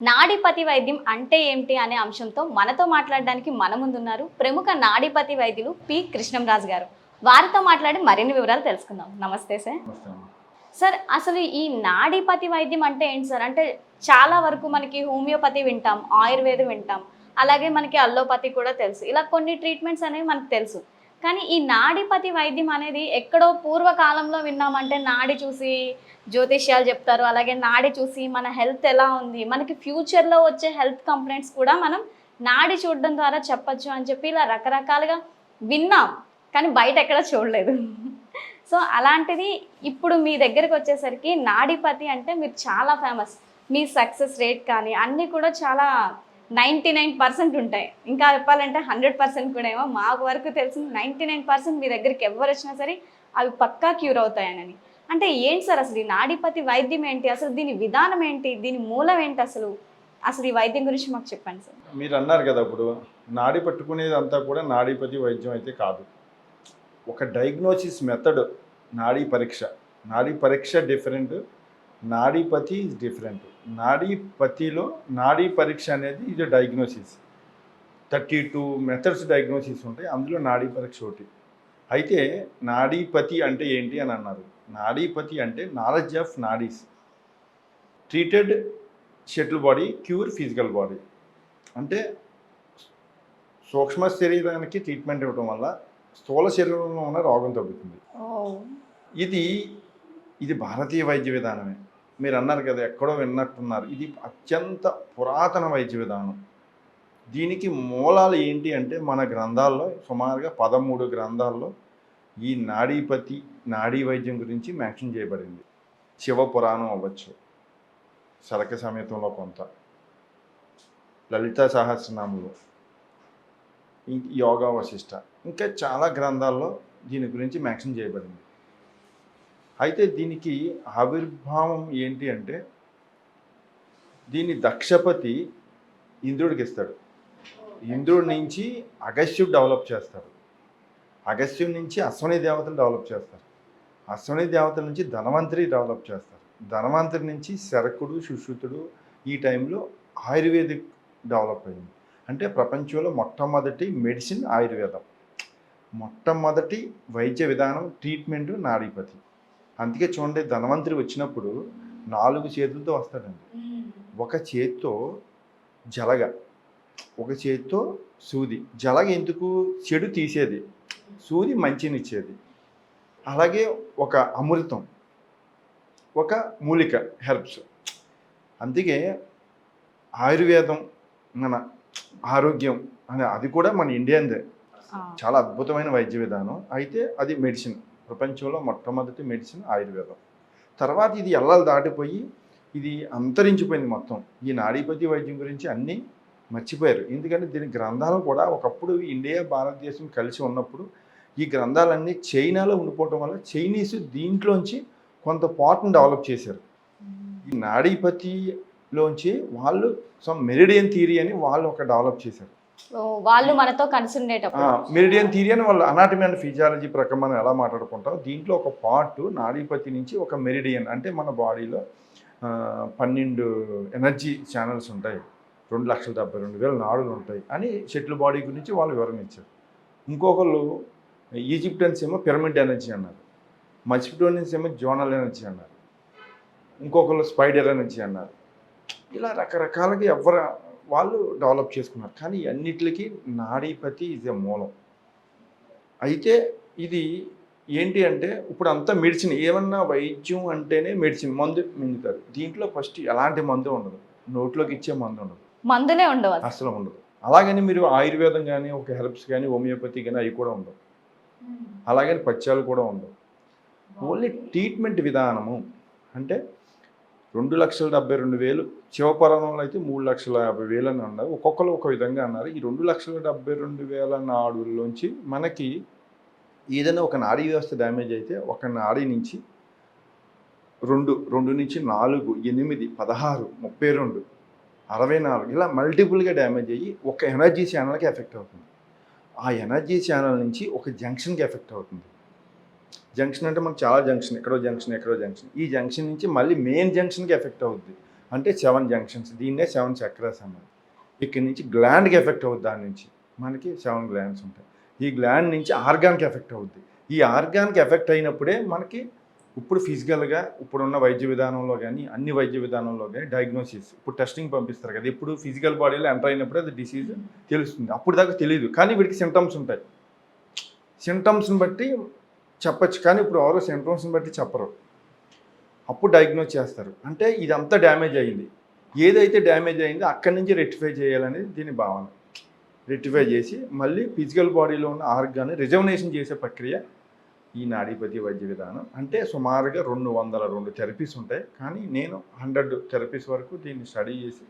నాడిపతి వైద్యం అంటే ఏమిటి అనే అంశంతో మనతో మాట్లాడడానికి మన ముందున్నారు ప్రముఖ నాడిపతి వైద్యులు పి. కృష్ణంరాజు గారు. వారితో మాట్లాడి మరిన్ని వివరాలు తెలుసుకుందాం. నమస్తే సార్. సార్ అసలు ఈ నాడిపతి వైద్యం అంటే ఏంటి సార్? అంటే చాలా వరకు మనకి హోమియోపతి వింటాం ఆయుర్వేదం వింటాం అలాగే మనకి అల్లోపతి కూడా తెలుసు. ఇలా కొన్ని ట్రీట్మెంట్స్ అనేవి మనకు తెలుసు. కానీ ఈ నాడిపతి వైద్యం అనేది ఎక్కడో పూర్వకాలంలో విన్నామంటే నాడి చూసి జ్యోతిష్యాలు చెప్తారు. అలాగే నాడి చూసి మన హెల్త్ ఎలా ఉంది మనకి ఫ్యూచర్లో వచ్చే హెల్త్ కంప్లైంట్స్ కూడా మనం నాడి చూడడం ద్వారా చెప్పచ్చు అని చెప్పి ఇలా రకరకాలుగా విన్నాం. కానీ బయట ఎక్కడ చూడలేదు. సో అలాంటిది ఇప్పుడు మీ దగ్గరికి వచ్చేసరికి నాడిపతి అంటే మీరు చాలా ఫేమస్. మీ సక్సెస్ రేట్ కానీ అన్నీ కూడా చాలా నైంటీ నైన్ పర్సెంట్ ఉంటాయి. ఇంకా చెప్పాలంటే హండ్రెడ్ పర్సెంట్ కూడా ఏమో మాకు వరకు తెలిసిన నైంటీ నైన్ పర్సెంట్ మీ దగ్గరికి ఎవరు వచ్చినా సరే అవి పక్కా క్యూర్ అవుతాయనని. అంటే ఏంటి సార్ అసలు ఈ నాడిపతి వైద్యం ఏంటి? అసలు దీని విధానం ఏంటి? దీని మూలం ఏంటి అసలు? అసలు ఈ వైద్యం గురించి మాకు చెప్పండి సార్. మీరు అన్నారు కదా ఇప్పుడు నాడి పట్టుకునేది అంతా కూడా నాడీపతి వైద్యం అయితే కాదు. ఒక డయాగ్నోసిస్ మెథడ్ నాడీ పరీక్ష. నాడీ పరీక్ష డిఫరెంట్ నాడీపతి ఇస్ డిఫరెంట్ నాడీపతిలో నాడీ పరీక్ష అనేది ఇది diagnosis thirty two methods diagnosis ఉంటాయి అందులో నాడీ పరీక్ష ఒకటి. అయితే నాడీపతి అంటే ఏంటి అని అన్నారు. నాడీపతి అంటే knowledge of nadis treated subtle body cure physical body అంటే సూక్ష్మ శరీరానికి ట్రీట్మెంట్ ఇవ్వడం వల్ల స్థూల శరీరంలో ఉన్న రోగం తగ్గుతుంది. ఇది ఇది భారతీయ వైద్య విధానమే. మీరు అన్నారు కదా ఎక్కడో విన్నట్టున్నారు. ఇది అత్యంత పురాతన వైద్య విధానం. దీనికి మూలాలు ఏంటి అంటే మన గ్రంథాల్లో సుమారుగా పదమూడు గ్రంథాల్లో ఈ నాడీపతి నాడీ వైద్యం గురించి మ్యాక్షన్ చేయబడింది. శివ పురాణం అవ్వచ్చు సరక సమేతంలో కొంత లలిత సహస్రనామంలో యోగా వశిష్ట ఇంకా చాలా గ్రంథాల్లో దీని గురించి మ్యాక్షన్ చేయబడింది. అయితే దీనికి ఆవిర్భావం ఏంటి అంటే దీన్ని దక్షపతి ఇంద్రుడికి ఇస్తాడు. ఇంద్రుడి నుంచి అగస్యుడు డెవలప్ చేస్తాడు. అగస్యుడి నుంచి అశ్వని దేవతలు డెవలప్ చేస్తారు. అశ్వని దేవతల నుంచి ధనవంతరి డెవలప్ చేస్తారు. ధనవంతరి నుంచి శరకుడు సుశ్రుతుడు ఈ టైంలో ఆయుర్వేదిక్ డెవలప్ అయింది. అంటే ప్రపంచంలో మొట్టమొదటి మెడిసిన్ ఆయుర్వేదం. మొట్టమొదటి వైద్య విధానం ట్రీట్మెంట్ నాడీపతి. అందుకే చూడండి ధనవంతరి వచ్చినప్పుడు నాలుగు చేతులతో వస్తాడండి. ఒక చేత్తో జలగ ఒక చేత్తో సూది. జలగ ఎందుకు? చెడు తీసేది. సూది మంచినిచ్చేది. అలాగే ఒక అమృతం ఒక మూలిక హెర్బ్స్ అందుకే ఆయుర్వేదం మన ఆరోగ్యం అనే అది కూడా మన ఇండియన్దే. చాలా అద్భుతమైన వైద్య విధానం. అయితే అది మెడిసిన్. ప్రపంచంలో మొట్టమొదటి మెడిసిన్ ఆయుర్వేదం. తర్వాత ఇది ఎల్లలు దాటిపోయి ఇది అంతరించిపోయింది మొత్తం. ఈ నాడీపతి వైద్యం గురించి అన్నీ మర్చిపోయారు. ఎందుకంటే దీని గ్రంథాలు కూడా ఒకప్పుడు ఇండియా భారతదేశం కలిసి ఉన్నప్పుడు ఈ గ్రంథాలన్నీ చైనాలో ఉండిపోవటం వల్ల చైనీస్ దీంట్లోంచి కొంత పాటను డెవలప్ చేశారు. ఈ నాడీపతిలోంచి వాళ్ళు సమ్ మెరిడియన్ థియరీ అని వాళ్ళు ఒక డెవలప్ చేశారు. వాళ్ళు మనతో కలిసి ఉండేటప్పుడు. మెరిడియన్ థియరీ అని వాళ్ళు అనాటమీ అండ్ ఫిజియాలజీ ప్రకారం మనం ఎలా మాట్లాడుకుంటాం దీంట్లో ఒక పార్ట్ నాడీపతి నుంచి ఒక మెరిడియన్ అంటే మన బాడీలో పన్నెండు ఎనర్జీ ఛానల్స్ ఉంటాయి. రెండు లక్షల డెబ్బై రెండు వేల నాడులు ఉంటాయి అని షెటిల్ బాడీ గురించి వాళ్ళు వివరణ ఇచ్చారు ఇంకొకళ్ళు ఈజిప్టన్స్ ఏమో పిరమిడ్ ఎనర్జీ అన్నారు. మచిప్టోనియన్స్ ఏమో జోనల్ ఎనర్జీ అన్నారు. ఇంకొకళ్ళు స్పైడర్ ఎనర్జీ అన్నారు. ఇలా రకరకాలుగా ఎవరు వాళ్ళు డెవలప్ చేసుకున్నారు. కానీ అన్నిటికీ నాడీపతి ఇది మూలం. అయితే ఇది ఏంటి అంటే ఇప్పుడు అంతా మెడిసిన్ ఏమన్నా వైద్యం అంటేనే మెడిసిన్ మందు మింగుతారు. దీంట్లో ఫస్ట్ ఎలాంటి మందు ఉండదు. నోట్లోకి ఇచ్చే మందు ఉండదు. మందులే ఉండవు అసలు. ఉండదు. అలాగని మీరు ఆయుర్వేదం కానీ ఒక హెర్బ్స్ కానీ హోమియోపతి కానీ అవి కూడా ఉండవు. అలాగని పచ్చాలు కూడా ఉండవు. ఓన్లీ ట్రీట్మెంట్ విధానము అంటే రెండు లక్షల డెబ్బై రెండు వేలు. శివపురాణంలో అయితే మూడు లక్షల యాభై వేలు అని అన్నారు. ఒక్కొక్కరు ఒక విధంగా అన్నారు. ఈ రెండు లక్షల డెబ్బై రెండు వేల నాడుల్లోంచి మనకి ఏదైనా ఒక నాడీ వ్యవస్థ డ్యామేజ్ అయితే ఒక నాడీ నుంచి రెండు రెండు నుంచి నాలుగు ఎనిమిది పదహారు ముప్పై రెండు అరవై నాలుగు ఇలా మల్టిపుల్గా డ్యామేజ్ అయ్యి ఒక ఎనర్జీ ఛానల్కి ఎఫెక్ట్ అవుతుంది. ఆ ఎనర్జీ ఛానల్ నుంచి ఒక జంక్షన్కి ఎఫెక్ట్ అవుతుంది. జంక్షన్ అంటే మనకు చాలా జంక్షన్ ఎక్కడో జంక్షన్ ఎక్కడో జంక్షన్. ఈ జంక్షన్ నుంచి మళ్ళీ మెయిన్ జంక్షన్కి ఎఫెక్ట్ అవుద్ది. అంటే సెవెన్ జంక్షన్స్ దీన్నే సెవెన్ చక్రాస్ అన్నది ఇక్కడి నుంచి గ్లాండ్కి ఎఫెక్ట్ అవుద్ది దాని నుంచి. మనకి సెవెన్ గ్లాండ్స్ ఉంటాయి. ఈ గ్లాండ్ నుంచి ఆర్గాన్కి ఎఫెక్ట్ అవుద్ది. ఈ ఆర్గాన్కి ఎఫెక్ట్ అయినప్పుడే మనకి ఇప్పుడు ఫిజికల్గా ఇప్పుడున్న వైద్య విధానంలో కానీ అన్ని వైద్య విధానంలో కానీ డయాగ్నోసిస్ ఇప్పుడు టెస్టింగ్ పంపిస్తారు కదా ఇప్పుడు ఫిజికల్ బాడీలో ఎంటర్ అయినప్పుడు అది డిసీజ్ తెలుస్తుంది. అప్పుడు దాకా తెలియదు కానీ వీడికి సిమ్టమ్స్ ఉంటాయి. సిమ్టమ్స్ని బట్టి చెప్పచ్చు. కానీ ఇప్పుడు ఎవరో సింటమ్స్ని బట్టి చెప్పరు. అప్పుడు డయాగ్నోస్ చేస్తారు. అంటే ఇదంతా డ్యామేజ్ అయింది. ఏదైతే డ్యామేజ్ అయిందో అక్కడి నుంచి రెక్టిఫై చేయాలనేది దీని భావన. రెక్టిఫై చేసి మళ్ళీ ఫిజికల్ బాడీలో ఉన్న ఆర్గాన్ని రిజర్వనేషన్ చేసే ప్రక్రియ ఈ నాడీపతి వైద్య విధానం. అంటే సుమారుగా రెండు వందల రెండు థెరపీస్ ఉంటాయి. కానీ నేను హండ్రెడ్ థెరపీస్ వరకు దీన్ని స్టడీ చేసి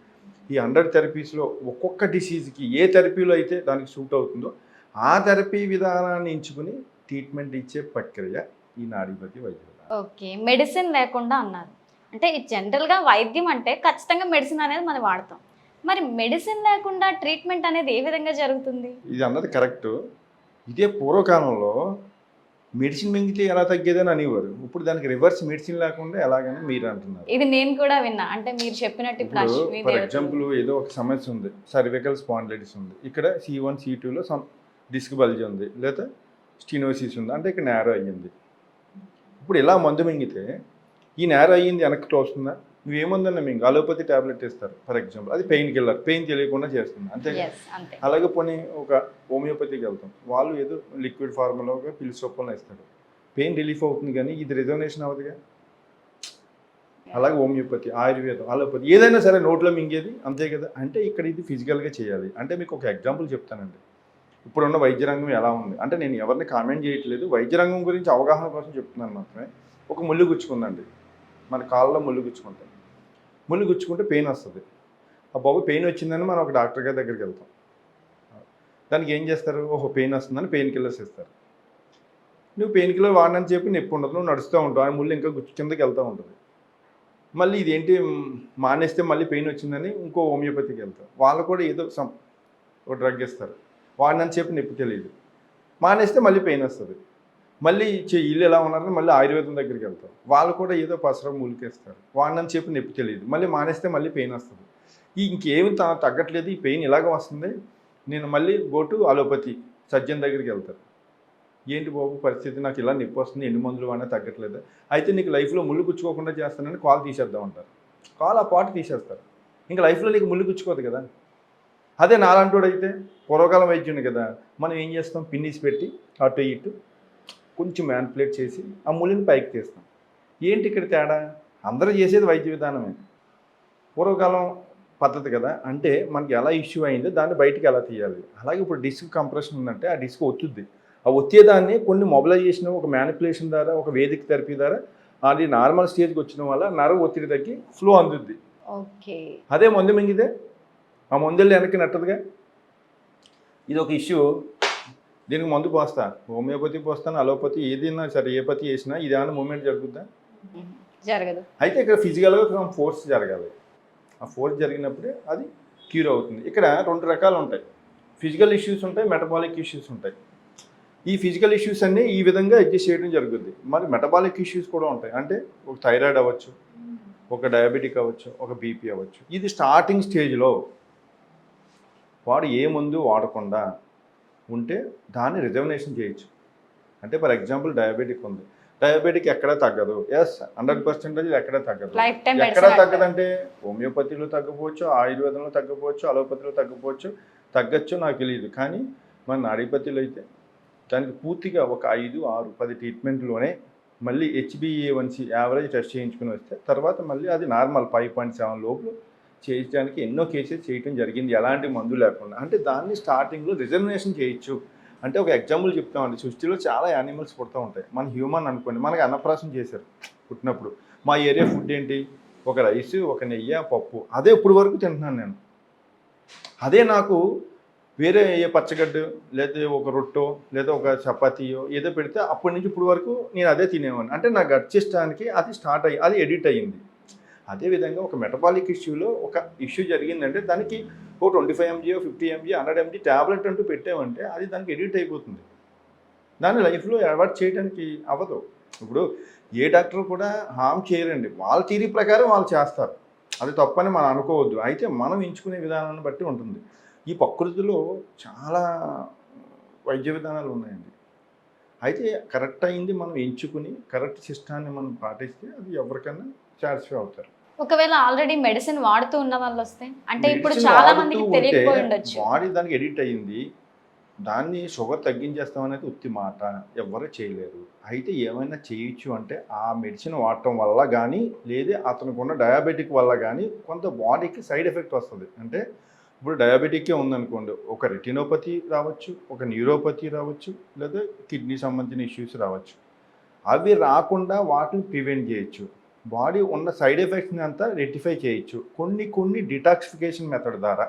ఈ హండ్రెడ్ థెరపీస్లో ఒక్కొక్క డిసీజ్కి ఏ థెరపీలో అయితే దానికి సూట్ అవుతుందో ఆ థెరపీ విధానాన్ని ఎంచుకుని ట్రీట్మెంట్ ఇచ్చే ప్రక్రియ ఈ నాడీపతి వైద్య ఓకే మెడిసిన్ లేకుండా అన్నారు. అంటే జనరల్గా వైద్యం అంటే ఖచ్చితంగా మెడిసిన్ అనేది మనం వాడతాం. మరి మెడిసిన్ లేకుండా ట్రీట్మెంట్ అనేది ఏ విధంగా జరుగుతుంది? ఇది అన్నది కరెక్ట్ ఇదే పూర్వకాలంలో మెడిసిన్ మింగితే ఎలా తగ్గేదని అనేవారు. ఇప్పుడు దానికి రివర్స్ మెడిసిన్ లేకుండా ఎలాగని మీరు అంటున్నారు. ఇది నేను కూడా విన్నా. అంటే మీరు చెప్పినట్టు ఇప్పుడు ఫర్. ఎగ్జాంపుల్ ఏదో ఒక సమస్య ఉంది. సర్వికల్ స్పాండిలైటిస్ ఉంది. ఇక్కడ సి వన్ సి టూలో సమ్ డిస్క్ బల్జ్ ఉంది. లేదా స్టినోసిస్ ఉంది. అంటే ఇక్కడ నేరో అయ్యింది. ఇప్పుడు ఇలా మందు మింగితే ఈ నేరో అయ్యింది వెనక్కి తోస్తుందా? నువ్వేముందన్న మింగి అలోపతి టాబ్లెట్ ఇస్తారు ఫర్ ఎగ్జాంపుల్. అది పెయిన్ కిల్లర్ పెయిన్ తెలియకుండా చేస్తుంది. అంతే అలాగే పోనీ ఒక హోమియోపతికి వెళ్తాం. వాళ్ళు ఏదో లిక్విడ్ ఫార్ములాగా పిల్స్ రూపంలో ఇస్తారు పెయిన్ రిలీఫ్ అవుతుంది కానీ ఇది రిజర్వేషన్ అవ్వదుగా? అలాగే హోమియోపతి ఆయుర్వేదం అలోపతి ఏదైనా సరే నోట్లో మింగేది అంతే కదా? అంటే ఇక్కడ ఇది ఫిజికల్గా చేయాలి. అంటే మీకు ఒక ఎగ్జాంపుల్ చెప్తానండి. ఇప్పుడున్న వైద్య రంగం ఎలా ఉంది? అంటే నేను ఎవరిని కామెంట్ చేయట్లేదు. వైద్య రంగం గురించి అవగాహన కోసం చెప్తున్నాను మాత్రమే. ఒక ముళ్ళు గుచ్చుకుందండి. మన కాళ్ళలో ముళ్ళు గుచ్చుకుంటాం ముళ్ళు గుచ్చుకుంటే పెయిన్ వస్తుంది. ఆ బాబు పెయిన్ వచ్చిందని మనం ఒక డాక్టర్ గారి దగ్గరికి వెళ్తాం. దానికి ఏం చేస్తారు? ఓహో పెయిన్ వస్తుందని పెయిన్ కిల్లర్స్ ఇస్తారు. నువ్వు పెయిన్ కిల్లర్ వాడినని చెప్పి నొప్పి ఉండదు. నువ్వు నడుస్తూ ఉంటావు. ఆ ముళ్ళు ఇంకా గుచ్చు కిందకి వెళ్తూ ఉంటుంది. మళ్ళీ ఇదేంటి? మానేస్తే మళ్ళీ పెయిన్ వచ్చిందని ఇంకో హోమియోపతికి వెళ్తాం. వాళ్ళు కూడా ఏదో సమ్ ఒక డ్రగ్ ఇస్తారు. వాడినని చెప్పి నొప్పి తెలియదు. మానేస్తే మళ్ళీ పెయిన్ వస్తుంది. మళ్ళీ ఇల్లు ఎలా ఉన్నారని మళ్ళీ ఆయుర్వేదం దగ్గరికి వెళ్తాం వాళ్ళు కూడా ఏదో పసరం మూలికేస్తారు. వాడినని చెప్పి నొప్పి తెలియదు. మళ్ళీ మానేస్తే మళ్ళీ పెయిన్ వస్తుంది. ఈ ఇంకేమి తగ్గట్లేదు. ఈ పెయిన్ ఇలాగ వస్తుంది. నేను మళ్ళీ గోటు అలోపతి సర్జన్ దగ్గరికి వెళ్తారు ఏంటి బాబు పరిస్థితి? నాకు ఇలా నొప్పి వస్తుంది. ఎన్ని మందులు వాడినా తగ్గట్లేదు. అయితే నీకు లైఫ్లో ముళ్ళు గుచ్చుకోకుండా చేస్తానని కాల్ తీసేద్దాం అంటారు. కాల్ ఆ పాటు తీసేస్తారు. ఇంకా లైఫ్లో నీకు ముళ్ళు గుచ్చుకోదు కదా? అదే నాలంటోడు అయితే పూర్వకాలం వైద్యుని కదా మనం ఏం చేస్తాం? పిన్నిస్ పెట్టి అటు ఇటు కొంచెం మ్యాన్పులేట్ చేసి ఆ ముళ్ళని పైకి తీస్తాం. ఏంటి ఇక్కడ తేడా? అందరూ చేసేది వైద్య విధానమే. పూర్వకాలం పద్ధతి కదా అంటే మనకి ఎలా ఇష్యూ అయిందో దాన్ని బయటికి ఎలా తీయాలి? అలాగే ఇప్పుడు డిస్క్ కంప్రెషన్ ఉందంటే ఆ డిస్క్ ఒత్తుద్ది. ఆ ఒత్తేదాన్ని కొన్ని మొబిలైజేషన్ ఒక మ్యానిపులేషన్ ద్వారా ఒక వేదిక థెరపీ ద్వారా అది నార్మల్ స్టేజ్కి వచ్చిన వల్ల నరం ఒత్తిడి తగ్గి ఫ్లో అందుద్ది. ఓకే. అదే మందు మింగితే ఆ మందులు వెనక్కి నట్టదుగా? ఇది ఒక ఇష్యూ. దీనికి మందు పోస్తా. హోమియోపతి పోస్తాను అలోపతి ఏదైనా సరే ఏ పతి వేసినా ఇది ఏమైనా మూమెంట్ జరుగుద్దా? జరగదు. అయితే ఇక్కడ ఫిజికల్గా ఫోర్స్ జరగాలి. ఆ ఫోర్స్ జరిగినప్పుడే అది క్యూర్ అవుతుంది. ఇక్కడ రెండు రకాలు ఉంటాయి. ఫిజికల్ ఇష్యూస్ ఉంటాయి మెటబాలిక్ ఇష్యూస్ ఉంటాయి. ఈ ఫిజికల్ ఇష్యూస్ అన్నీ ఈ విధంగా అడ్జస్ట్ చేయడం జరుగుద్ది. మరి మెటబాలిక్ ఇష్యూస్ కూడా ఉంటాయి. అంటే ఒక థైరాయిడ్ అవ్వచ్చు ఒక డయాబెటిక్ అవ్వచ్చు ఒక బీపీ అవ్వచ్చు. ఇది స్టార్టింగ్ స్టేజ్లో వాడు ఏ మందు వాడకుండా ఉంటే దాన్ని రిజర్వనేషన్ చేయొచ్చు. అంటే ఫర్ ఎగ్జాంపుల్ డయాబెటిక్ ఉంది. డయాబెటిక్ ఎక్కడ తగ్గదు. ఎస్ హండ్రెడ్ పర్సెంటేజ్ ఎక్కడ తగ్గదు. ఎక్కడ తగ్గదంటే హోమియోపతిలో తగ్గపోవచ్చు ఆయుర్వేదంలో తగ్గపోవచ్చు అలోపతిలో తగ్గపోవచ్చు తగ్గచ్చు నాకు తెలియదు కానీ మన నాడీపతిలో అయితే దానికి పూర్తిగా ఒక ఐదు ఆరు పది ట్రీట్మెంట్లోనే మళ్ళీ హెచ్బిఏవన్సి యావరేజ్ టెస్ట్ చేయించుకుని వస్తే తర్వాత మళ్ళీ అది నార్మల్ ఫైవ్ పాయింట్ సెవెన్ లోపు చేయడానికి ఎన్నో కేసెస్ చేయటం జరిగింది. ఎలాంటి మందు లేకుండా. అంటే దాన్ని స్టార్టింగ్లో రిజర్వేషన్ చేయొచ్చు. అంటే ఒక ఎగ్జాంపుల్ చెప్తామండి. సృష్టిలో చాలా యానిమల్స్ పుడతా ఉంటాయి. మన హ్యూమన్ అనుకోండి. మనకి అన్నప్రాసం చేశారు పుట్టినప్పుడు. మా ఏరియా ఫుడ్ ఏంటి? ఒక రైస్ ఒక నెయ్యి పప్పు. అదే ఇప్పుడు వరకు తింటున్నాను నేను. అదే నాకు వేరే ఏ పచ్చగడ్డు లేదా ఒక రొట్టో లేదా ఒక చపాతీయో ఏదో పెడితే అప్పటి నుంచి ఇప్పుడు వరకు నేను అదే తినేవాడిని. అంటే నా గట్ అది స్టార్ట్ అయ్యి అది ఎడిట్ అయ్యింది. అదేవిధంగా ఒక మెటబాలిక్ ఇష్యూలో ఒక ఇష్యూ జరిగిందంటే దానికి ఓ twenty five MG fifty MG hundred MG tablet అంటూ పెట్టామంటే అది దానికి ఎడిట్ అయిపోతుంది. దాన్ని లైఫ్లో అవాయిడ్ చేయడానికి అవ్వదు. ఇప్పుడు ఏ డాక్టర్ కూడా హామ్ చేయరండి. వాళ్ళ థీరీ ప్రకారం వాళ్ళు చేస్తారు. అది తప్పని మనం అనుకోవద్దు. అయితే మనం ఎంచుకునే విధానాన్ని బట్టి ఉంటుంది. ఈ ప్రకృతిలో చాలా వైద్య విధానాలు ఉన్నాయండి. అయితే కరెక్ట్ అయింది మనం ఎంచుకుని కరెక్ట్ సిస్టాన్ని మనం పాటిస్తే అది ఎవరికైనా సాటిస్ఫై అవుతారు. ఒకవేళ ఆల్రెడీ మెడిసిన్ వాడుతూ ఉన్న వాళ్ళు వస్తే అంటే ఇప్పుడు చాలా మందికి తెలియకపోయి ఉండొచ్చు. బాడీ దానికి ఎడిట్ అయ్యింది దాన్ని షుగర్ తగ్గించేస్తాం అనేది ఉత్తి మాట ఎవరు చేయలేరు. అయితే ఏమైనా చేయొచ్చు అంటే ఆ మెడిసిన్ వాడటం వల్ల కానీ లేదా అతనికి ఉన్న డయాబెటిక్ వల్ల కానీ కొంత బాడీకి సైడ్ ఎఫెక్ట్ వస్తుంది. అంటే ఇప్పుడు డయాబెటిక్కే ఉందనుకోండి ఒక రెటినోపతి రావచ్చు ఒక న్యూరోపతి రావచ్చు లేదా కిడ్నీ సంబంధించిన ఇష్యూస్ రావచ్చు. అవి రాకుండా వాటిని ప్రివెంట్ చేయొచ్చు. బాడీ ఉన్న సైడ్ ఎఫెక్ట్స్ని అంతా రెక్టిఫై చేయొచ్చు. కొన్ని కొన్ని డిటాక్సిఫికేషన్ మెథడ్ ద్వారా.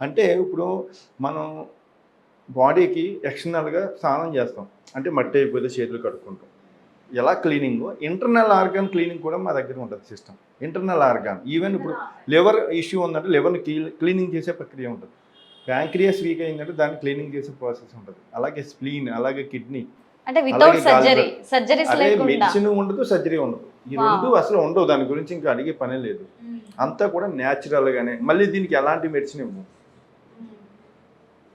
అంటే ఇప్పుడు మనం బాడీకి ఎక్స్టర్నల్గా స్నానం చేస్తాం. అంటే మట్టి అయిపోతే చేతులు కడుక్కుంటాం. ఎలా క్లీనింగ్ ఇంటర్నల్ ఆర్గాన్ క్లీనింగ్ కూడా మా దగ్గర ఉంటుంది సిస్టమ్ ఇంటర్నల్ ఆర్గాన్ ఈవెన్ ఇప్పుడు లివర్ ఇష్యూ ఉందంటే లివర్ని క్లీనింగ్ చేసే ప్రక్రియ ఉంటుంది. ప్యాంక్రియస్ వీక్ అయిందంటే దాన్ని క్లీనింగ్ చేసే ప్రాసెస్ ఉంటుంది. అలాగే స్ప్లీన్ అలాగే కిడ్నీ అంటే వితౌట్ సర్జరీ సర్జరీస్ మెడిసిన్ ఉండదు సర్జరీ ఉండదు. ఈ. రెండు అసలు ఉండవు దాని గురించి ఇంకా అడిగే పనే లేదు. అంతా కూడా న్యాచురల్గానే మళ్ళీ దీనికి ఎలాంటి మెడిసిన్ ఇవ్వము?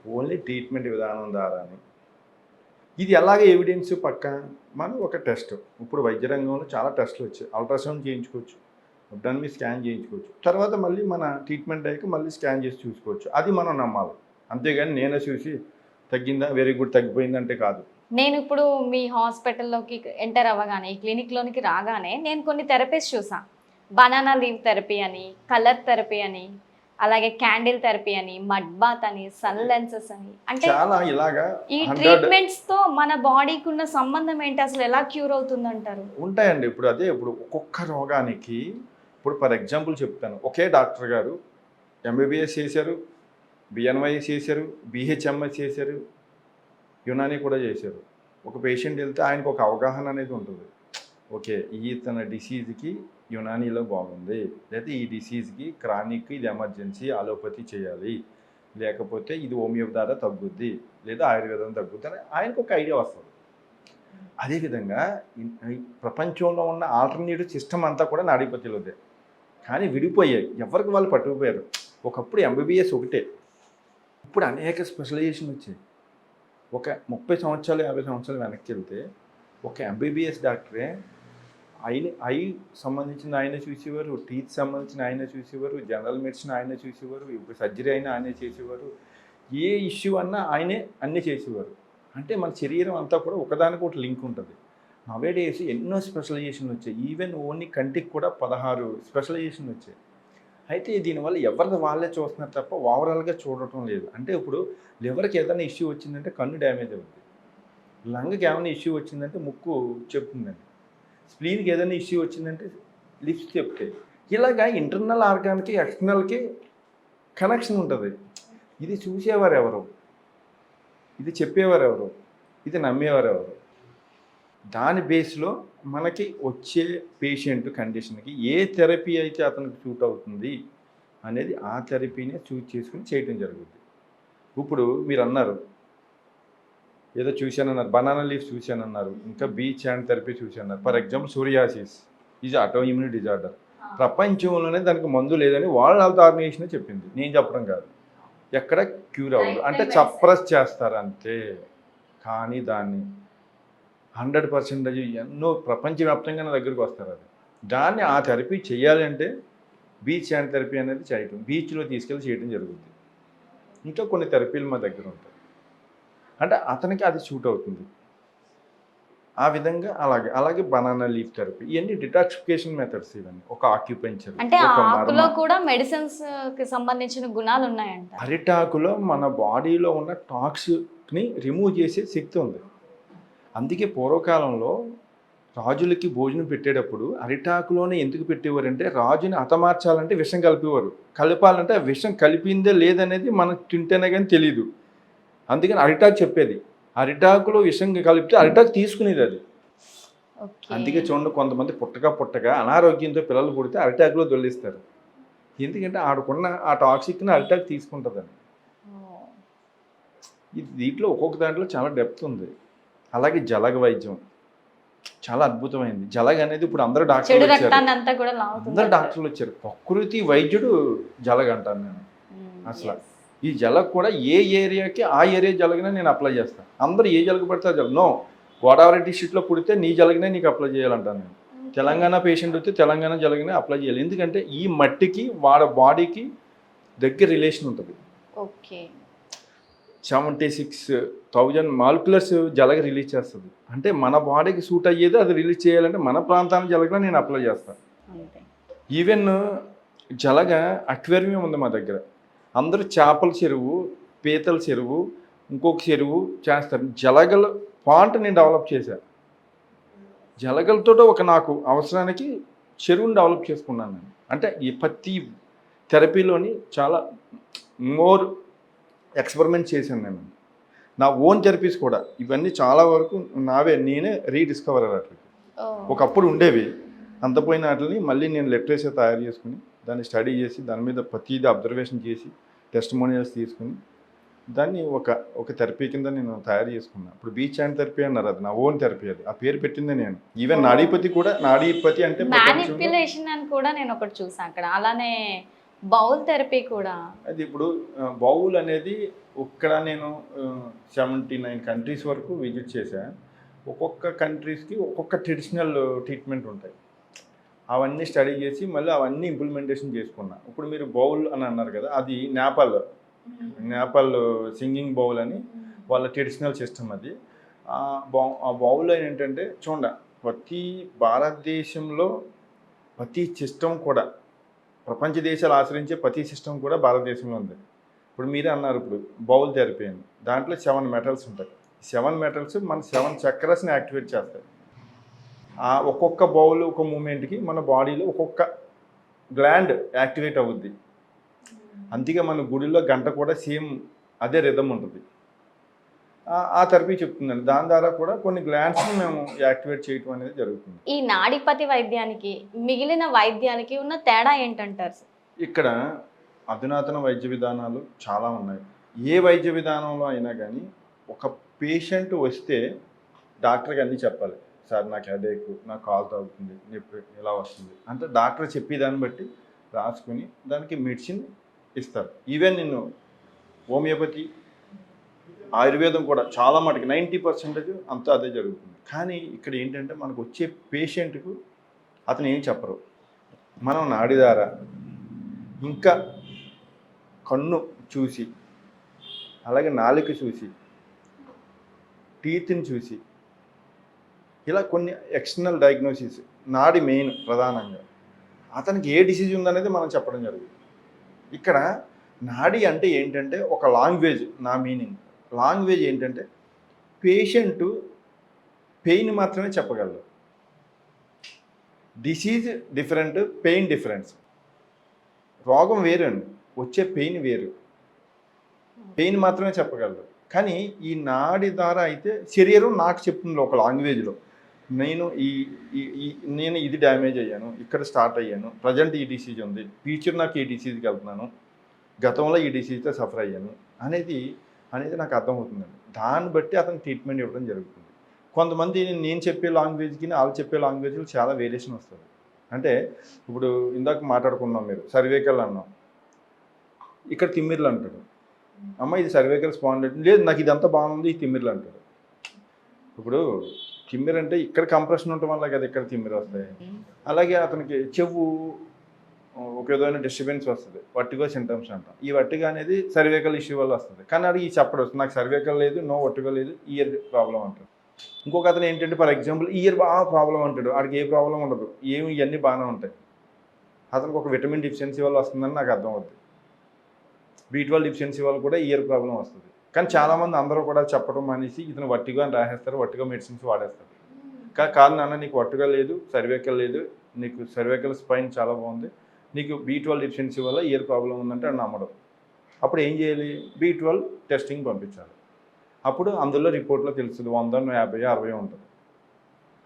ఓన్లీ ట్రీట్మెంట్ విధానం ద్వారానే. ఇది ఎలాగ ఎవిడెన్స్ పక్క? మనం ఒక టెస్ట్ ఇప్పుడు వైద్య రంగంలో చాలా టెస్ట్లు వచ్చాయి. అల్ట్రాసౌండ్ చేయించుకోవచ్చు. అబ్డాన్ని స్కాన్ చేయించుకోవచ్చు. తర్వాత మళ్ళీ మన ట్రీట్మెంట్ అయ్యాక మళ్ళీ స్కాన్ చేసి చూసుకోవచ్చు. అది మనం నమ్మాలి. అంతేగాని నేనే చూసి తగ్గిందా? వెరీ గుడ్ తగ్గిపోయిందంటే కాదు. నేను ఇప్పుడు మీ హాస్పిటల్లోకి ఎంటర్ అవ్వగానే ఈ క్లినిక్లోనికి రాగానే నేను కొన్ని థెరపీస్ చూసా. బనానా లీవ్ థెరపీ అని కలర్ థెరపీ అని అలాగే క్యాండిల్ థెరపీ అని మడ్ బాత్ అని సన్ లెన్సెస్ అని. అంటే చాలా ఇలాగా ఈ ట్రీట్మెంట్స్తో మన బాడీకి ఉన్న సంబంధం ఏంటి? అసలు ఎలా క్యూర్ అవుతుంది అంటారు ఉంటాయండి. ఇప్పుడు అదే ఇప్పుడు ఒక్కొక్క రోగానికి ఇప్పుడు ఫర్ ఎగ్జాంపుల్ చెప్తాను ఒకే డాక్టర్ గారు ఎంబీబీఎస్ చేశారు బిఎన్వైఎస్ చేశారు బిహెచ్ఎంఎస్ చేశారు యునాని కూడా చేశారు. ఒక పేషెంట్ వెళ్తే ఆయనకు ఒక అవగాహన అనేది ఉంటుంది. ఓకే ఈ తన డిసీజ్కి యునానీలో బాగుంది. లేకపోతే ఈ డిసీజ్కి క్రానిక్ ఇది ఎమర్జెన్సీ అలోపతి చేయాలి. లేకపోతే ఇది హోమియో ద్వారా తగ్గుద్ది. లేదా ఆయుర్వేదం తగ్గుద్ది అని ఆయనకు ఒక ఐడియా వస్తుంది. అదేవిధంగా ప్రపంచంలో ఉన్న ఆల్టర్నేటివ్ సిస్టమ్ అంతా కూడా నాడిపతిలోదే కానీ విడిపోయాయి ఎవరికి వాళ్ళు పట్టుకుపోయారు? ఒకప్పుడు ఎంబీబీఎస్ ఒకటే. ఇప్పుడు అనేక స్పెషలైజేషన్ వచ్చాయి. ఒక ముప్పై సంవత్సరాలు యాభై సంవత్సరాలు వెనక్కి వెళ్తే ఒక ఎంబీబీఎస్ డాక్టరే ఆయన ఐ సంబంధించిన ఆయన చూసేవారు టీత్ సంబంధించిన ఆయన చూసేవారు జనరల్ మెడిసిన్ ఆయన చూసేవారు ఇప్పుడు సర్జరీ అయినా ఆయనే చేసేవారు. ఏ ఇష్యూ అన్నా ఆయనే అన్నీ చేసేవారు. అంటే మన శరీరం అంతా కూడా ఒకదానికి ఒకటి లింక్ ఉంటుంది. నవేడేసి ఎన్నో స్పెషలైజేషన్లు వచ్చాయి. ఈవెన్ ఓన్లీ కంటికి కూడా పదహారు స్పెషలైజేషన్లు వచ్చాయి. అయితే దీనివల్ల ఎవరిది వాళ్ళే చూస్తున్నారు తప్ప ఓవరాల్గా చూడటం లేదు. అంటే ఇప్పుడు లివర్కి ఏదైనా ఇష్యూ వచ్చిందంటే కన్ను డ్యామేజ్ అవుతుంది లంగ్కి ఏమైనా ఇష్యూ వచ్చిందంటే ముక్కు చెప్తుందండి స్ప్లీన్కి ఏదైనా ఇష్యూ వచ్చిందంటే లిప్స్ చెప్తాయి ఇలాగా ఇంటర్నల్ ఆర్గాన్కి ఎక్స్టర్నల్కి కనెక్షన్ ఉంటుంది. ఇది చూసేవారు ఎవరు? ఇది చెప్పేవారు ఎవరు? ఇది నమ్మేవారు ఎవరు? దాని బేస్లో మనకి వచ్చే పేషెంట్ కండిషన్కి ఏ థెరపీ అయితే అతనికి సూట్ అవుతుంది అనేది ఆ థెరపీనే చూస్ చేసుకుని చేయడం జరుగుతుంది ఇప్పుడు మీరు అన్నారు ఏదో చూశానన్నారు బనానా లీఫ్ చూశానన్నారు ఇంకా beach and therapy చూశానన్నారు. For example psoriasis is auto immunity disorder ప్రపంచంలోనే దానికి మందు లేదని వరల్డ్ హెల్త్ ఆర్గనైజేషన్ చెప్పింది. నేను చెప్పడం కాదు. ఎక్కడ క్యూర్ అవ్వదు. అంటే సప్రెస్ చేస్తారు అంతే కానీ దాన్ని హండ్రెడ్ పర్సెంటేజ్ ఎన్నో ప్రపంచవ్యాప్తంగా నా దగ్గరికి వస్తారు అది. దాన్ని ఆ థెరపీ చేయాలి అంటే బీచ్ హ్యాండ్ థెరపీ అనేది చేయటం బీచ్లో తీసుకెళ్ళి చేయడం జరుగుతుంది ఇంకా కొన్ని థెరపీలు మా దగ్గర ఉంటాయి. అంటే అతనికి అది సూట్ అవుతుంది. ఆ విధంగా అలాగే అలాగే బనానా లీఫ్ థెరపీ ఇవన్నీ డిటాక్సిఫికేషన్ మెథడ్స్ ఇవన్నీ. ఒక ఆక్యుపెంచర్ అంటే ఆకులో కూడా మెడిసిన్స్కి సంబంధించిన గుణాలు ఉన్నాయంట అరిటాకులో మన బాడీలో ఉన్న టాక్స్ని రిమూవ్ చేసే శక్తి ఉంది. అందుకే పూర్వకాలంలో రాజులకి భోజనం పెట్టేటప్పుడు అరిటాకులోనే ఎందుకు పెట్టేవారంటే రాజుని హతమార్చాలంటే విషం కలిపేవారు. కలపాలంటే ఆ విషం కలిపిందే లేదనేది మనకు తింటేనే కానీ తెలియదు అందుకని అరిటాకు చెప్పేది. అరిటాకులో విషం కలిపితే అరిటాకు తీసుకునేది అది. అందుకే చూడండి కొంతమంది పుట్టగా పుట్టగా అనారోగ్యంతో పిల్లలు పుడితే అరిటాకులో దొల్లిస్తారు. ఎందుకంటే ఆడుకున్న ఆ టాక్సిక్ని అరిటాకు తీసుకుంటుందని దీంట్లో ఒక్కొక్క దాంట్లో చాలా డెప్త్ ఉంది. అలాగే జలగ వైద్యం. చాలా అద్భుతమైంది. జలగ అనేది ఇప్పుడు అందరు డాక్టర్లు వచ్చారు. అందరు డాక్టర్లు వచ్చారు. ప్రకృతి వైద్యుడు జలగ అంటాను నేను. అసలు. ఈ జలగ కూడా ఏ ఏరియాకి ఆ ఏరియా జలగనే నేను అప్లై చేస్తాను అందరూ ఏ జలగ పడితే జలగ? నో. గోదావరి డిస్ట్రిక్ట్లో పుడితే నీ జలగనే నీకు అప్లై చేయాలంటాను నేను. తెలంగాణ పేషెంట్ వస్తే తెలంగాణ జలగనే అప్లై చేయాలి. ఎందుకంటే ఈ మట్టికి వాడ బాడీకి దగ్గర రిలేషన్ ఉంటుంది. Okay. Seventy six thousand moleculars జలగ రిలీజ్ చేస్తుంది. అంటే మన బాడీకి సూట్ అయ్యేది అది రిలీజ్ చేయాలంటే మన ప్రాంతానికి జలగ నేను అప్లై చేస్తాను ఈవెన్ జలగ అక్వేరియం ఉంది మా దగ్గర. అందరూ చేపల చెరువు పీతల చెరువు ఇంకొక చెరువు చేస్తారు. జలగల పాంట్ నేను డెవలప్ చేశాను జలగలతో ఒక నాకు అవసరానికి చెరువుని డెవలప్ చేసుకున్నాను నేను. అంటే ఈ ప్రతి థెరపీలోని చాలా మోర్ ఎక్స్పెరిమెంట్ చేశాను నేను. నా ఓన్ థెరపీస్ కూడా ఇవన్నీ చాలా వరకు నావే. నేనే రీడిస్కవర్ అట్లా ఓ. ఒకప్పుడు ఉండేవి. అంత పోయిన వాటిని మళ్ళీ నేను లిటరేచర్ తయారు చేసుకుని దాన్ని స్టడీ చేసి దాని మీద ప్రతిదీ అబ్జర్వేషన్ చేసి టెస్టిమోనియల్స్ తీసుకుని దాన్ని ఒక ఒక థెరపీ కింద నేను తయారు చేసుకున్నాను ఇప్పుడు బీచ్ అండ్ థెరపీ అన్నారు అది నా ఓన్ థెరపీ అది. ఆ పేరు పెట్టిందే నేను. ఈవెన్ నాడీపతి కూడా నాడీపతి అంటే కూడా నేను ఒకటి చూసాను అక్కడ. అలానే బౌల్ థెరపీ కూడా? అది ఇప్పుడు బౌల్ అనేది ఇక్కడ నేను సెవెంటీ నైన్ కంట్రీస్ వరకు విజిట్ చేశా. ఒక్కొక్క కంట్రీస్కి ఒక్కొక్క ట్రెడిషనల్ ట్రీట్మెంట్ ఉంటాయి. అవన్నీ స్టడీ చేసి మళ్ళీ అవన్నీ ఇంప్లిమెంటేషన్ చేసుకున్నా. ఇప్పుడు మీరు బౌల్ అని అన్నారు కదా అది నేపాల్ నేపాల్ సింగింగ్ బౌల్ అని వాళ్ళ ట్రెడిషనల్ సిస్టమ్ అది. ఆ బౌల్ ఏంటంటే చూడ ప్రతి భారతదేశంలో ప్రతి సిస్టమ్ కూడా ప్రపంచ దేశాలు ఆశ్రయించే ప్రతి సిస్టమ్ కూడా భారతదేశంలో ఉంది. ఇప్పుడు మీరే అన్నారు ఇప్పుడు బౌల్ థెరపీ అని దాంట్లో సెవెన్ మెటల్స్ ఉంటాయి. సెవెన్ మెటల్స్ మన సెవెన్ చక్రస్ని యాక్టివేట్ చేస్తాయి. ఆ ఒక్కొక్క బౌల్ ఒక మూమెంట్కి మన బాడీలో ఒక్కొక్క గ్లాండ్ యాక్టివేట్ అవుద్ది. అందుకే మన గుడిలో గంట కూడా సేమ్ అదే రిధం ఉంటుంది. ఆ- థెరపీ చెప్తుందండి. దాని ద్వారా కూడా కొన్ని గ్లాండ్స్ని మేము యాక్టివేట్ చేయటం అనేది జరుగుతుంది. ఈ నాడిపతి వైద్యానికి మిగిలిన వైద్యానికి ఉన్న తేడా ఏంటంటారు? ఇక్కడ అధునాతన వైద్య విధానాలు చాలా ఉన్నాయి. ఏ వైద్య విధానంలో అయినా కానీ ఒక పేషెంట్ వస్తే డాక్టర్కి అన్నీ చెప్పాలి. సార్ నాకు హెడేక్ నాకు కాల్ తాగుతుంది నొప్పి ఇలా వస్తుంది. అంటే డాక్టర్ చెప్పేదాన్ని బట్టి రాసుకుని దానికి మెడిసిన్ ఇస్తారు. ఈవెన్ నేను హోమియోపతి ఆయుర్వేదం కూడా చాలా మటుకు నైంటీ పర్సెంటేజ్ అంతా అదే జరుగుతుంది. కానీ ఇక్కడ ఏంటంటే మనకు వచ్చే పేషెంట్కు అతను ఏం చెప్పరు. మనం నాడిదారా. ఇంకా కన్ను చూసి అలాగే నాలుక చూసి టీత్ని చూసి ఇలా కొన్ని ఎక్స్టర్నల్ డయాగ్నోసిస్ నాడి మెయిన్ ప్రధానంగా. అతనికి ఏ డిసీజ్ ఉందనేది మనం చెప్పడం జరుగుతుంది. ఇక్కడ నాడి అంటే ఏంటంటే ఒక లాంగ్వేజ్ నా మీనింగ్. లాంగ్వేజ్ ఏంటంటే పేషెంట్ పెయిన్ మాత్రమే చెప్పగలరు డిసీజ్ డిఫరెంట్ పెయిన్ డిఫరెన్స్ రోగం వేరు అండి వచ్చే పెయిన్ వేరు. పెయిన్ మాత్రమే చెప్పగలరు కానీ ఈ నాడి ద్వారా అయితే శరీరం నాకు చెప్తుంది ఒక లాంగ్వేజ్లో. నేను ఈ ఈ నేను ఇది డ్యామేజ్ అయ్యాను ఇక్కడ స్టార్ట్ అయ్యాను ప్రజెంట్ ఈ డిసీజ్ ఉంది ఫ్యూచర్ నాకు ఈ డిసీజ్కి వెళ్తున్నాను గతంలో ఈ డిసీజ్తో సఫర్ అయ్యాను అనేది అనేది నాకు అర్థమవుతుందండి. దాన్ని బట్టి అతను ట్రీట్మెంట్ ఇవ్వడం జరుగుతుంది. కొంతమంది నేను చెప్పే లాంగ్వేజ్కి వాళ్ళు చెప్పే లాంగ్వేజ్లో చాలా వేరియేషన్ వస్తుంది అంటే ఇప్పుడు ఇందాక మాట్లాడుకున్నాం మీరు సర్వేకల్ అన్నాం. ఇక్కడ తిమ్మిర్లు అంటాడు. అమ్మ ఇది సర్వేకల్ స్పాండెడ్. లేదు నాకు ఇదంతా బాగుంది ఈ తిమ్మిర్లు అంటాడు. ఇప్పుడు తిమ్మిర్ అంటే ఇక్కడ కంప్రెషన్ ఉండటం వల్ల కదా ఇక్కడ తిమ్మిరి వస్తాయి. అలాగే అతనికి చెవు ఒక విధమైన డిస్టర్బెన్స్ వస్తుంది. వట్టిగో సింటమ్స్ అంటాం. ఈ వట్టిగా అనేది సర్వేకల్ ఇష్యూ వల్ల వస్తుంది. కానీ అది ఈ చెప్పడం. వస్తుంది నాకు సర్వేకల్ లేదు నో వట్టుగా లేదు ఇయర్ ప్రాబ్లం అంటాడు. ఇంకొక అతను ఏంటంటే ఫర్ ఎగ్జాంపుల్ ఇయర్ బాగా ప్రాబ్లం అంటాడు. ఆడికి ఏ ప్రాబ్లం ఉండదు. ఏమి ఇవన్నీ బాగానే ఉంటాయి. అతనికి ఒక విటమిన్ డిఫిషియన్సీ వల్ల వస్తుందని నాకు అర్థం అవుతుంది బీ ట్వెల్వ్ డిఫిషియన్సీ వల్ల కూడా ఇయర్ ప్రాబ్లం వస్తుంది. కానీ చాలామంది అందరూ కూడా చెప్పడం అనేసి ఇతను వట్టిగా అని రాసేస్తారు. వట్టిగా మెడిసిన్స్ వాడేస్తారు. కానీ కాదు నాన్న నీకు వట్టుగా లేదు సర్వేకల్ లేదు. నీకు సర్వేకల్ స్పైన్ చాలా బాగుంది. నీకు బీ ట్వెల్వ్ డిఫిషియన్సీ వల్ల ఇయర్ ప్రాబ్లం ఉందంటే నమ్మడం. అప్పుడు ఏం చేయాలి? బీ ట్వెల్వ్ టెస్టింగ్ పంపించాలి. అప్పుడు అందులో రిపోర్ట్లో తెలుస్తుంది వంద యాభై అరవై ఉంటుంది.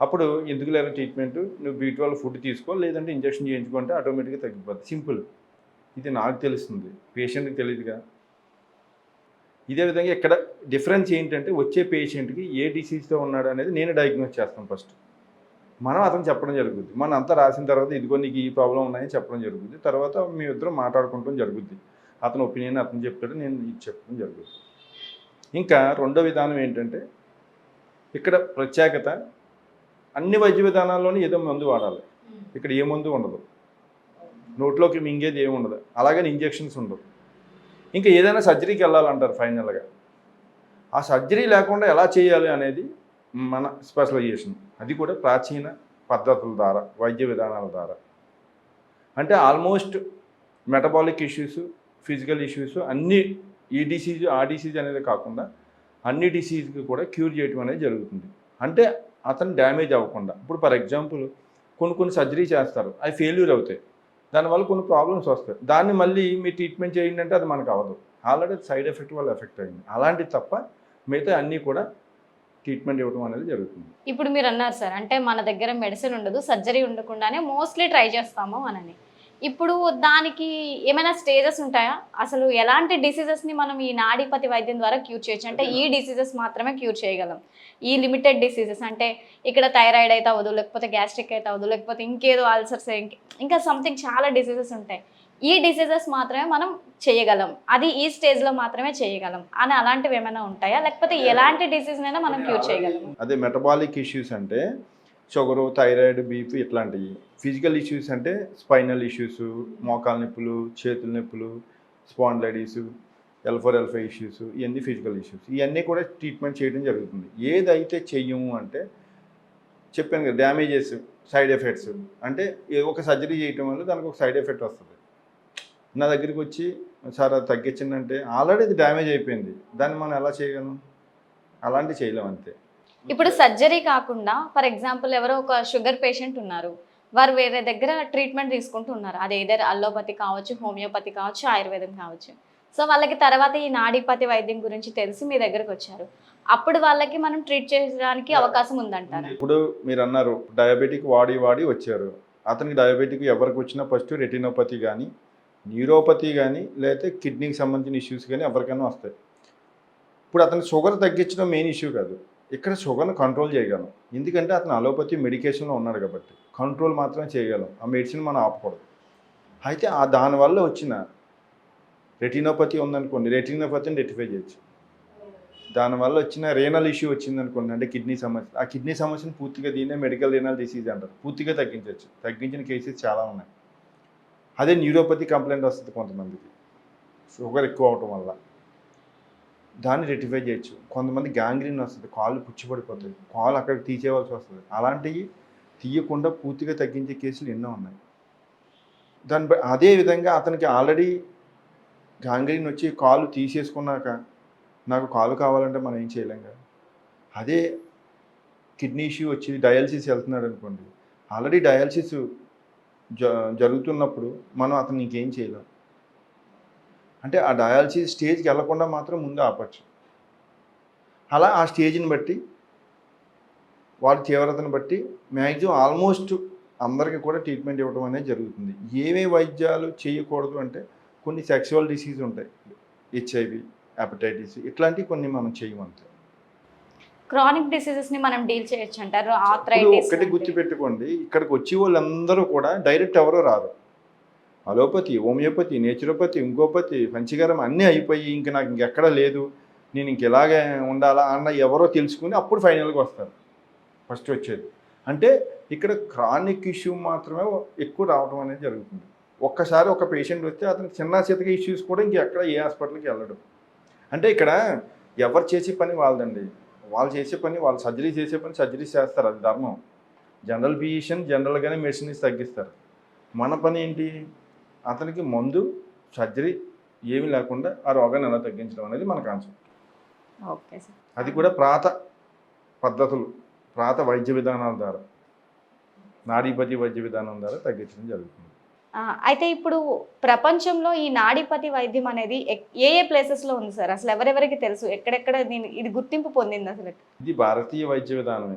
అప్పుడు ఎందుకు లేదా ట్రీట్మెంట్ నువ్వు బీ ట్వెల్వ్ ఫుడ్ తీసుకో లేదంటే ఇంజక్షన్ చేయించుకుంటే ఆటోమేటిక్గా తగ్గిపోద్ది. సింపుల్ ఇది నాకు తెలుస్తుంది. పేషెంట్కి తెలియదుగా ఇదే విధంగా ఇక్కడ డిఫరెన్స్ ఏంటంటే వచ్చే పేషెంట్కి ఏ డిసీజ్తో ఉన్నాడు అనేది నేను డయాగ్నోస్ చేస్తాను ఫస్ట్ మనం అతను చెప్పడం జరుగుద్ది. మనం అంతా రాసిన తర్వాత ఇదిగో నీకు ఈ ప్రాబ్లం ఉన్నాయని చెప్పడం జరుగుద్ది. తర్వాత మీ ఇద్దరం మాట్లాడుకుంటాం జరుగుద్ది. అతని ఒపీనియన్ అతను చెప్తాడు నేను ఇది చెప్పడం జరుగుద్ది. ఇంకా రెండో విధానం ఏంటంటే ఇక్కడ ప్రత్యేకత అన్ని వైద్య విధానాల్లోనూ ఏదో మందు వాడాలి. ఇక్కడ ఏ మందు ఉండదు. నోట్లోకి మింగేది ఏమి ఉండదు. అలాగని ఇంజెక్షన్స్ ఉండవు. ఇంకా ఏదైనా సర్జరీకి వెళ్ళాలంటారు ఫైనల్గా. ఆ సర్జరీ లేకుండా ఎలా చేయాలి అనేది మన స్పెషలైజేషన్ అది కూడా ప్రాచీన పద్ధతుల ద్వారా వైద్య విధానాల ద్వారా. అంటే almost metabolic issues physical issues అన్ని ఈ డిసీజ్ ఆ డిసీజ్ అనేది కాకుండా అన్ని డిసీజ్కి కూడా క్యూర్ చేయటం అనేది జరుగుతుంది. అంటే అతను డ్యామేజ్ అవ్వకుండా. ఇప్పుడు ఫర్ ఎగ్జాంపుల్ కొన్ని కొన్ని సర్జరీ చేస్తారు. అవి ఫెయిల్యూర్ అవుతాయి. దానివల్ల కొన్ని ప్రాబ్లమ్స్ వస్తాయి. దాన్ని మళ్ళీ మీ ట్రీట్మెంట్ చేయండి అంటే అది మనకు అవ్వదు. ఆల్రెడీ సైడ్ ఎఫెక్ట్ వల్ల ఎఫెక్ట్ అయింది. అలాంటిది తప్ప మిగతా అన్నీ కూడా ట్రీట్మెంట్ ఇవ్వడం అనేది జరుగుతుంది. ఇప్పుడు మీరు అన్నారు సార్ అంటే మన దగ్గర మెడిసిన్ ఉండదు సర్జరీ ఉండకుండానే మోస్ట్లీ ట్రై చేస్తాము అనని. ఇప్పుడు దానికి ఏమైనా స్టేజెస్ ఉంటాయా? అసలు ఎలాంటి డిసీజెస్ని మనం ఈ నాడీపతి వైద్యం ద్వారా క్యూర్ చేయొచ్చు? అంటే ఈ డిసీజెస్ మాత్రమే క్యూర్ చేయగలం. ఈ లిమిటెడ్ డిసీజెస్ అంటే ఇక్కడ థైరాయిడ్ అయితే అవ్వదు లేకపోతే గ్యాస్ట్రిక్ అయితే అవ్వదు లేకపోతే ఇంకేదో అల్సర్స్ ఇంకా సంథింగ్ చాలా డిసీజెస్ ఉంటాయి. ఈ డిసీజెస్ మాత్రమే మనం చేయగలం. అది ఈ స్టేజ్లో మాత్రమే చేయగలం. అని అలాంటివి ఏమైనా ఉంటాయా? లేకపోతే ఎలాంటి డిసీజ్నైనా మనం క్యూర్ చేయగలం? అదే మెటబాలిక్ ఇష్యూస్ అంటే షుగరు థైరాయిడ్ బీపీ ఇట్లాంటివి. ఫిజికల్ ఇష్యూస్ అంటే స్పైనల్ ఇష్యూస్ మోకాల నొప్పులు చేతుల నొప్పులు spondylitis L four L five issues ఇవన్నీ ఫిజికల్ ఇష్యూస్ ఇవన్నీ కూడా ట్రీట్మెంట్ చేయడం జరుగుతుంది. ఏదైతే చెయ్యము అంటే చెప్పాను కదా డ్యామేజెస్ సైడ్ ఎఫెక్ట్స్ అంటే ఒక సర్జరీ చేయటం వల్ల దానికి ఒక సైడ్ ఎఫెక్ట్ వస్తుంది. నా దగ్గరికి వచ్చి సార్ అది తగ్గించిందంటే ఆల్రెడీ ఇది డ్యామేజ్ అయిపోయింది. దాన్ని మనం ఎలా చేయగలం? అలాంటివి చేయలేం అంతే. ఇప్పుడు సర్జరీ కాకుండా ఫర్ ఎగ్జాంపుల్ ఎవరో ఒక షుగర్ పేషెంట్ ఉన్నారు. వారు వేరే దగ్గర ట్రీట్మెంట్ తీసుకుంటూ ఉన్నారు అది ఏదర్ అల్లోపతి కావచ్చు హోమియోపతి కావచ్చు ఆయుర్వేదం కావచ్చు. సో వాళ్ళకి తర్వాత ఈ నాడీపతి వైద్యం గురించి తెలిసి మీ దగ్గరకు వచ్చారు. అప్పుడు వాళ్ళకి మనం ట్రీట్ చేయడానికి అవకాశం ఉందంటారా? ఇప్పుడు మీరు అన్నారు డయాబెటిక్ వాడి వాడి వచ్చారు. అతనికి డయాబెటిక్ ఎవరికి వచ్చినా ఫస్ట్ రెటినోపతి కానీ న్యూరోపతి కానీ లేకపోతే కిడ్నీకి సంబంధించిన ఇష్యూస్ కానీ ఎవరికైనా వస్తాయి. ఇప్పుడు అతను షుగర్ తగ్గించడం మెయిన్ ఇష్యూ కాదు. ఇక్కడ షుగర్ను కంట్రోల్ చేయగలం. ఎందుకంటే అతను అలోపతి మెడికేషన్లో ఉన్నాడు కాబట్టి కంట్రోల్ మాత్రమే చేయగలం. ఆ మెడిసిన్ మనం ఆపకూడదు. అయితే ఆ దానివల్ల వచ్చిన రెటినోపతి ఉందనుకోండి రెటినోపతిని రెటిఫై చేయొచ్చు. దానివల్ల వచ్చిన రేనల్ ఇష్యూ వచ్చింది అనుకోండి అంటే కిడ్నీ సమస్య ఆ కిడ్నీ సమస్యను పూర్తిగా దీన్నే మెడికల్ రేనల్ డిసీజ్ అంటారు. పూర్తిగా తగ్గించవచ్చు తగ్గించిన కేసెస్ చాలా ఉన్నాయి. అదే న్యూరోపతి కంప్లైంట్ వస్తుంది కొంతమందికి. షుగర్ ఎక్కువ అవటం వల్ల. దాన్ని రెక్టిఫై చేయొచ్చు. కొంతమంది గ్యాంగ్రీన్ వస్తుంది కాళ్ళు పుచ్చిపడిపోతాయి. కాళ్ళు అక్కడికి తీసేయవలసి వస్తుంది. అలాంటివి తీయకుండా పూర్తిగా తగ్గించే కేసులు ఎన్నో ఉన్నాయి. దాని అదే విధంగా అతనికి ఆల్రెడీ గాంగ్రీన్ వచ్చి కాలు తీసేసుకున్నాక నాకు కాలు కావాలంటే మనం ఏం చేయలేం కదా. అదే కిడ్నీ ఇష్యూ వచ్చి డయాలసిస్ వెళ్తున్నాడు అనుకోండి. ఆల్రెడీ డయాలసిస్ జరుగుతున్నప్పుడు మనం అతను ఇంకేం చేయలేం. అంటే ఆ డయాలసిస్ స్టేజ్కి వెళ్ళకుండా మాత్రం ముందు ఆపచ్చు అలా ఆ స్టేజ్ని బట్టి వాడి తీవ్రతను బట్టి మ్యాక్సిమం ఆల్మోస్ట్ అందరికీ కూడా ట్రీట్మెంట్ ఇవ్వడం అనేది జరుగుతుంది. ఏమేమి వైద్యాలు చేయకూడదు అంటే కొన్ని సెక్సువల్ డిసీజ్ ఉంటాయి. హెచ్ఐవి హెపటైటిస్ ఇట్లాంటివి కొన్ని మనం చేయమంతే. క్రానిక్ డిసీజెస్ని మనం డీల్ చేయొచ్చు అంటారు ఆర్థరైటిస్ ఒకటి గుర్తుపెట్టుకోండి ఇక్కడికి వచ్చే వాళ్ళందరూ కూడా డైరెక్ట్ ఎవరో రారు. అలోపతి హోమియోపతి నేచురోపతి ఇంకోపతి పంచగరం అన్నీ అయిపోయి ఇంక నాకు ఇంకెక్కడా లేదు నేను ఇంక ఇలాగే ఉండాలా అన్న ఎవరో తెలుసుకుని అప్పుడు ఫైనల్గా వస్తారు. ఫస్ట్ వచ్చేది. అంటే ఇక్కడ క్రానిక్ ఇష్యూ మాత్రమే ఎక్కువ రావడం అనేది జరుగుతుంది. ఒక్కసారి ఒక పేషెంట్ వస్తే అతనికి చిన్న చితక ఇష్యూస్ కూడా ఇంకెక్కడ ఏ హాస్పిటల్కి వెళ్ళడు. అంటే ఇక్కడ ఎవరు చేసే పని వాళ్ళదండి. వాళ్ళు చేసే పని వాళ్ళు సర్జరీ చేసే పని సర్జరీ చేస్తారు. అది ధర్మం. జనరల్ ఫిజిషియన్ జనరల్గానే మెడిసిన్ ఇచ్చి తగ్గిస్తారు. మన పని ఏంటి? అతనికి మందు సర్జరీ ఏమీ లేకుండా ఆ రోగాన్ని ఎలా తగ్గించడం అనేది మన కాన్సెప్ట్ అది కూడా ప్రాత పద్ధతులు. ప్రాత వైద్య విధానాల ద్వారా. నాడీపతి వైద్య విధానం ద్వారా తగ్గించడం జరుగుతుంది. అయితే ఇప్పుడు ప్రపంచంలో ఈ నాడీపతి వైద్యం అనేది ఎక్- ఏ ఏ ప్లేసెస్లో ఉంది సార్? అసలు ఎవరెవరికి తెలుసు? ఎక్కడెక్కడ దీని ఇది గుర్తింపు పొందింది అసలు? ఇది భారతీయ వైద్య విధానమే.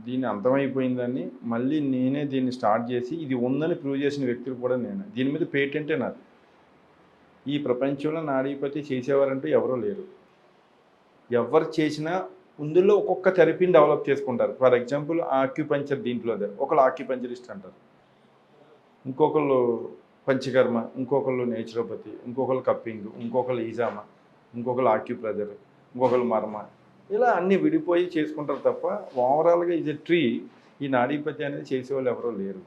దీన్ని అంతమైపోయిందని మళ్ళీ నేనే దీన్ని స్టార్ట్ చేసి ఇది ఉందని ప్రూవ్ చేసిన వ్యక్తులు కూడా నేను. దీని మీద పేటెంటే నాది. ఈ ప్రపంచంలో నాడీపతి చేసేవారంటూ ఎవరూ లేరు. ఎవరు చేసినా ఇందులో ఒక్కొక్క థెరపీని డెవలప్ చేసుకుంటారు. ఫర్ ఎగ్జాంపుల్ ఆక్యుపంచర్ దీంట్లో ఒకళ్ళు ఆక్యుపంచరిస్ట్ అంటారు. ఇంకొకళ్ళు పంచకర్మ ఇంకొకళ్ళు నేచురోపతి ఇంకొకళ్ళు కప్పింగ్ ఇంకొకళ్ళు ఈజామా ఇంకొకళ్ళు ఆక్యుప్రెజర్ ఇంకొకళ్ళు మర్మ. ఇలా అన్నీ విడిపోయి చేసుకుంటారు తప్ప ఓవరాల్గా ఇది ట్రీ ఈ నాడీపతి అనేది చేసేవాళ్ళు ఎవరూ లేరు.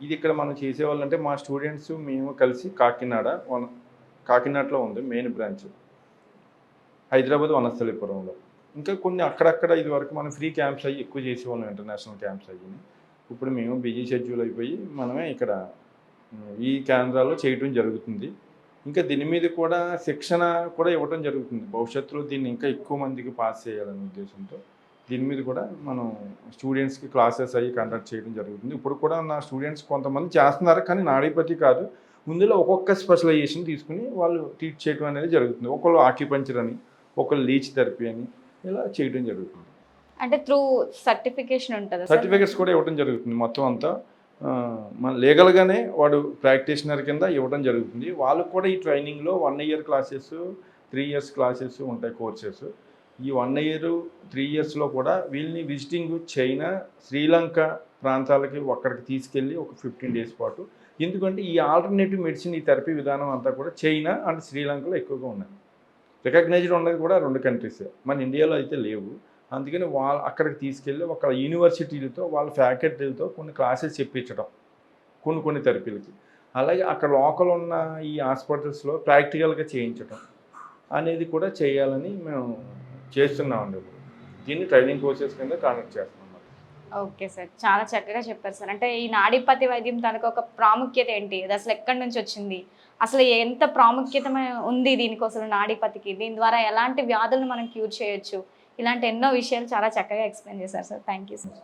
ఇది ఇక్కడ మనం చేసేవాళ్ళు అంటే మా స్టూడెంట్స్ మేము కలిసి కాకినాడ వన కాకినాడలో ఉంది మెయిన్ బ్రాంచ్. హైదరాబాద్ వనస్థలిపురంలో. ఇంకా కొన్ని అక్కడక్కడ ఇది వరకు మనం ఫ్రీ క్యాంప్స్ అయ్యి ఎక్కువ చేసేవాళ్ళం ఇంటర్నేషనల్ క్యాంప్స్ అయ్యి. ఇప్పుడు మేము బిజీ షెడ్యూల్ అయిపోయి మనమే ఇక్కడ ఈ కేంద్రాల్లో చేయటం జరుగుతుంది. ఇంకా దీని మీద కూడా శిక్షణ కూడా ఇవ్వడం జరుగుతుంది. భవిష్యత్తులో దీన్ని ఇంకా ఎక్కువ మందికి పాస్ చేయాలనే ఉద్దేశంతో దీని మీద కూడా మనం స్టూడెంట్స్కి క్లాసెస్ అవి కండక్ట్ చేయడం జరుగుతుంది. ఇప్పుడు కూడా నా స్టూడెంట్స్ కొంతమంది చేస్తున్నారు కానీ నాడీపతి కాదు. ముందులో ఒక్కొక్క స్పెషలైజేషన్ తీసుకుని వాళ్ళు టీచ్ చేయడం అనేది జరుగుతుంది. ఒకళ్ళు ఆక్యుపంచర్ అని ఒకళ్ళు లీచ్ థెరపీ అని ఇలా చేయడం జరుగుతుంది. అంటే త్రూ సర్టిఫికేషన్ ఉంటుంది సర్టిఫికేట్స్ కూడా ఇవ్వడం జరుగుతుంది మొత్తం అంతా. మన లీగల్గానే వాడు ప్రాక్టీషనర్ కింద ఇవ్వడం జరుగుతుంది. వాళ్ళకు కూడా ఈ ట్రైనింగ్లో one year classes three years classes ఉంటాయి కోర్సెస్ ఈ వన్ ఇయర్ త్రీ ఇయర్స్లో కూడా వీళ్ళని విజిటింగ్ చైనా శ్రీలంక ప్రాంతాలకి అక్కడికి తీసుకెళ్ళి ఒక ఫిఫ్టీన్ డేస్ పాటు. ఎందుకంటే ఈ ఆల్టర్నేటివ్ మెడిసిన్ ఈ థెరపీ విధానం అంతా కూడా చైనా అండ్ శ్రీలంకలో ఎక్కువగా ఉన్నాయి. రికగ్నైజ్డ్ ఉన్నది కూడా రెండు కంట్రీస్ మన ఇండియాలో అయితే లేవు. అందుకని వాళ్ళ అక్కడికి తీసుకెళ్ళి ఒక యూనివర్సిటీలతో వాళ్ళ ఫ్యాకల్టీలతో కొన్ని క్లాసెస్ చెప్పించడం కొన్ని కొన్ని థెరపీలకి. అలాగే అక్కడ లోకల్ ఉన్న ఈ హాస్పిటల్స్లో ప్రాక్టికల్గా చేయించడం అనేది కూడా చేయాలని మేము చేస్తున్నామండి ఇప్పుడు. దీన్ని ట్రైనింగ్ కోర్సెస్ కింద కండక్ట్ చేస్తున్నాం. Okay sir. చాలా చక్కగా చెప్పారు సార్. అంటే ఈ నాడీపతి వైద్యం తనకు ఒక ప్రాముఖ్యత ఏంటి? అది అసలు ఎక్కడి నుంచి వచ్చింది? అసలు ఎంత ప్రాముఖ్యత ఉంది దీనికోసం నాడీపతికి? దీని ద్వారా ఎలాంటి వ్యాధులను మనం క్యూర్ చేయొచ్చు? ఇలాంటి ఎన్నో విషయాలు చాలా చక్కగా ఎక్స్ప్లెయిన్ చేశారు సార్. Thank you sir